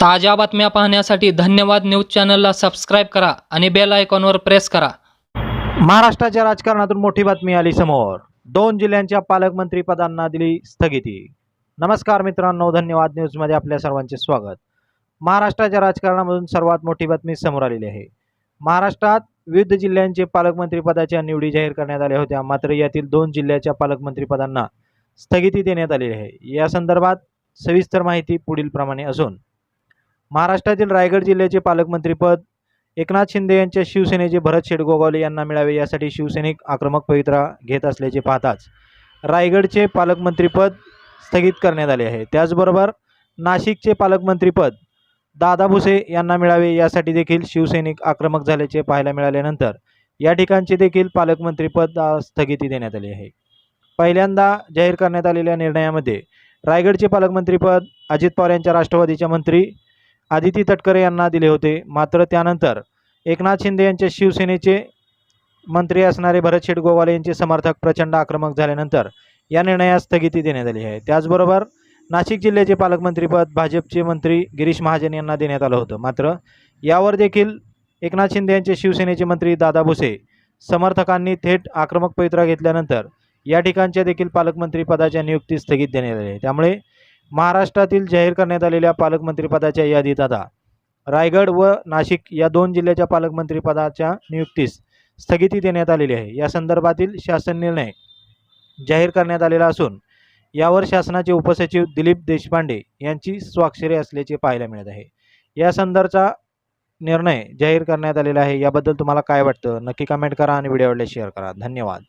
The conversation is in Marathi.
ताज्या बातम्या पाहण्यासाठी धन्यवाद न्यूज चॅनलला सबस्क्राईब करा आणि बेल आयकॉनवर प्रेस करा. महाराष्ट्राच्या राजकारणातून मोठी बातमी आली समोर. दोन जिल्ह्यांच्या पालकमंत्री पदांना दिली स्थगिती. नमस्कार मित्रांनो धन्यवाद न्यूजमध्ये आपल्या सर्वांचे स्वागत. महाराष्ट्राच्या राजकारणामधून सर्वात मोठी बातमी समोर आलेली आहे. महाराष्ट्रात विविध जिल्ह्यांचे पालकमंत्री पदाच्या निवडी जाहीर करण्यात आल्या होत्या. मात्र यातील दोन जिल्ह्याच्या पालकमंत्री पदांना स्थगिती देण्यात आलेली आहे. या संदर्भात सविस्तर माहिती पुढील प्रमाणे असून महाराष्ट्रातील रायगड जिल्ह्याचे पालकमंत्रीपद एकनाथ शिंदे यांच्या शिवसेनेचे भरत शेडगोगावले यांना मिळावे यासाठी शिवसैनिक आक्रमक पवित्रा घेत असल्याचे पाहताच रायगडचे पालकमंत्रीपद स्थगित करण्यात आले आहे. त्याचबरोबर नाशिकचे पालकमंत्रीपद दादा भुसे यांना मिळावे यासाठी देखील शिवसैनिक आक्रमक झाल्याचे पाहायला मिळाल्यानंतर या ठिकाणचे देखील पालकमंत्रीपद स्थगिती देण्यात आली आहे. पहिल्यांदा जाहीर करण्यात आलेल्या निर्णयामध्ये रायगडचे पालकमंत्रीपद अजित पवार यांच्या राष्ट्रवादीच्या मंत्री आदिती तटकरे यांना दिले होते. मात्र त्यानंतर एकनाथ शिंदे यांच्या शिवसेनेचे मंत्री असणारे भरत शेटगोवाले यांचे समर्थक प्रचंड आक्रमक झाल्यानंतर या निर्णयास स्थगिती देण्यात आली आहे. त्याचबरोबर नाशिक जिल्ह्याचे पालकमंत्रीपद भाजपचे मंत्री गिरीश महाजन यांना देण्यात आलं होतं. मात्र यावर देखील एकनाथ शिंदे यांचे शिवसेनेचे मंत्री दादा भुसे समर्थकांनी थेट आक्रमक पवित्रा घेतल्यानंतर या ठिकाणच्या देखील पालकमंत्री पदाच्या नियुक्ती स्थगित देण्यात आली आहे. त्यामुळे महाराष्ट्रातील जाहीर करण्यात आलेल्या पालकमंत्रीपदाच्या यादीत आता रायगड व नाशिक या दोन जिल्ह्याच्या पालकमंत्रीपदाच्या नियुक्तीस स्थगिती देण्यात आलेली आहे. या संदर्भातील शासन निर्णय जाहीर करण्यात आलेला असून यावर शासनाचे उपसचिव दिलीप देशपांडे यांची स्वाक्षरी असल्याचे पाहायला मिळत आहे. या संदर्भाचा निर्णय जाहीर करण्यात आलेला आहे. याबद्दल तुम्हाला काय वाटतं? नक्की कमेंट करा आणि व्हिडिओ आवडल्यास शेअर करा. धन्यवाद.